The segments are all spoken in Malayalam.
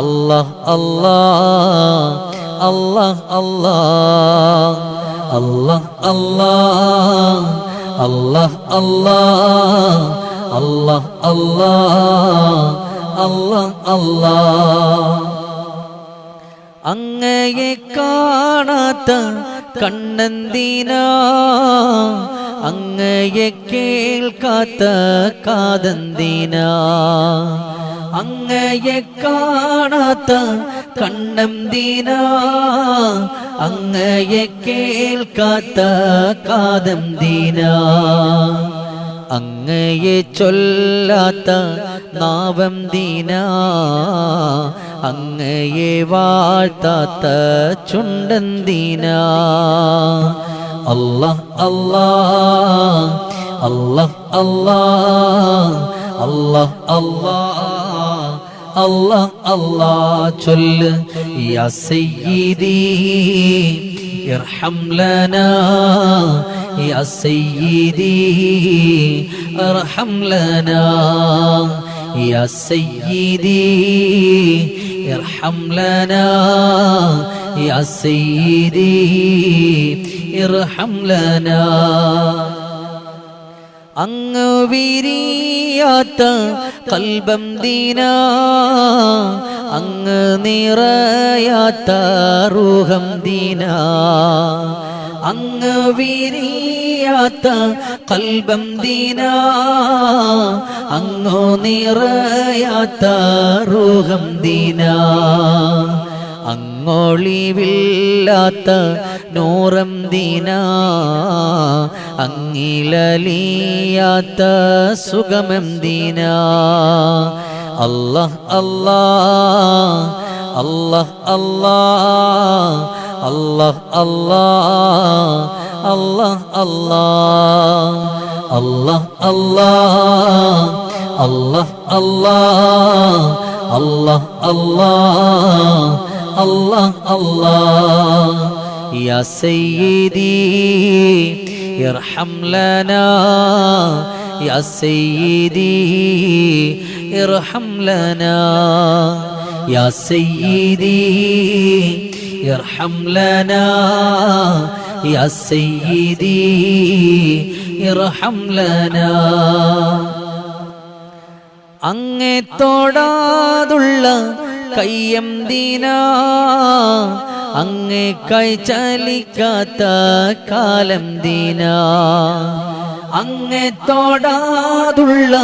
الله الله الله الله الله الله الله الله الله الله الله അങ്ങയെ കാണാത്ത കണ്ണന്തിനാ അങ്ങയെ കേൾക്കാത്ത കാതന്തിനാ അങ്ങയെ കാണാത്ത കണ്ണന്തിനാ അങ്ങയെ കേൾക്കാത്ത കാതന്തിനാ അങ്ങയെ ചൊല്ലാത്ത നാവം ദീന അങ്ങയെ വാഴ്ത്താത്ത ചുണ്ടം ദീന. അല്ലാ അല്ലാഹ് അല്ലാഹ് അല്ലാഹ് അല്ലാഹ്. الله الله ചൊല്ല് يا سيدي ارحم لنا يا سيدي ارحم لنا يا سيدي ارحم لنا يا سيدي ارحم لنا അങ്ങ് വിരിയാത്ത കൽബം ദീന അങ്ങ് നിറയാത്ത റൂഹം ദീന. അങ്ങ് വിരിയാത്ത കൽബം ദീന അങ്ങോ നിറയാത്ത റൂഹം ദീന. അങ്ങൊളിവില്ലാത്ത നൂറം ദീന അങ്ങിലലിയാത്ത സുഖമം ദീന അല്ലാഹ് അല്ലാഹ് അല്ലാഹ് അല്ലാഹ് അല്ലാഹ് അല്ലാഹ് അല്ലാഹ് അല്ലാഹ് അല്ലാഹ് അല്ലാഹ് അല്ലാഹ് അല്ലാഹ് അല്ലാഹ് അല്ലാഹ് അല്ലാഹ് يا سيدي ارحم لنا يا سيدي ارحم لنا يا سيدي ارحم لنا يا سيدي ارحم لنا അങ്ങെ തൊടാതുള്ള കയ്യം ദീന അങ്ങേ കൈ ചലിക്കാത്ത കാലം ദീന. അങ്ങേ തോടാതുള്ള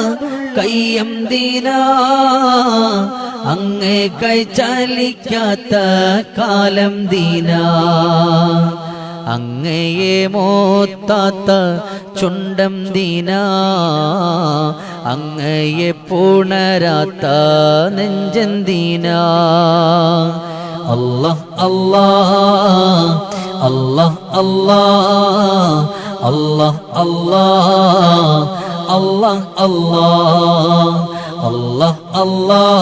കയ്യം ദീന അങ്ങേ കൈ ചലിക്കാത്ത കാലം ദീന. അങ്ങയെ മോത്താത്ത ചുണ്ടം ദീന അങ്ങയെ പുണരാത്ത നെഞ്ചന്തീന അല്ലാഹ് അല്ലാഹ് അല്ലാഹ് അല്ലാഹ് അല്ലാഹ് അല്ലാഹ് അല്ലാഹ് അല്ലാഹ് അല്ലാഹ് അല്ലാഹ്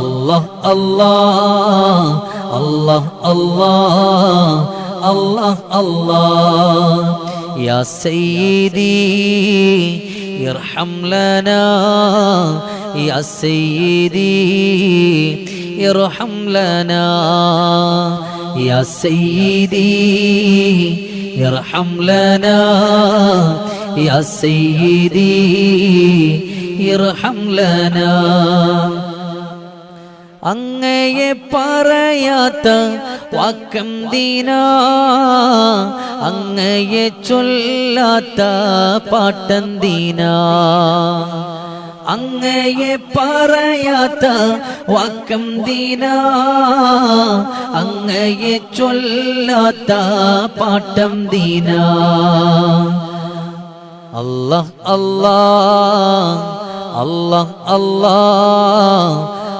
അല്ലാഹ് അല്ലാഹ് അല്ലാഹ് അല്ലാഹ് الله الله. يا سيدي يرحم لنا. يا سيدي يرحم لنا. يا سيدي يرحم لنا. يا سيدي يرحم لنا. അങ്ങയെ പറയാത്ത വാക്കം ദീന. അങ്ങയെ ചൊല്ലാത്ത പാട്ടം ദീന. അങ്ങയെ പറയാത്ത വാക്കം ദീന. അങ്ങയെ ചൊല്ലാത്ത പാട്ടം ദീന. അല്ലാഹ് അല്ലാഹ് അല്ലാഹ് അല്ലാഹ്.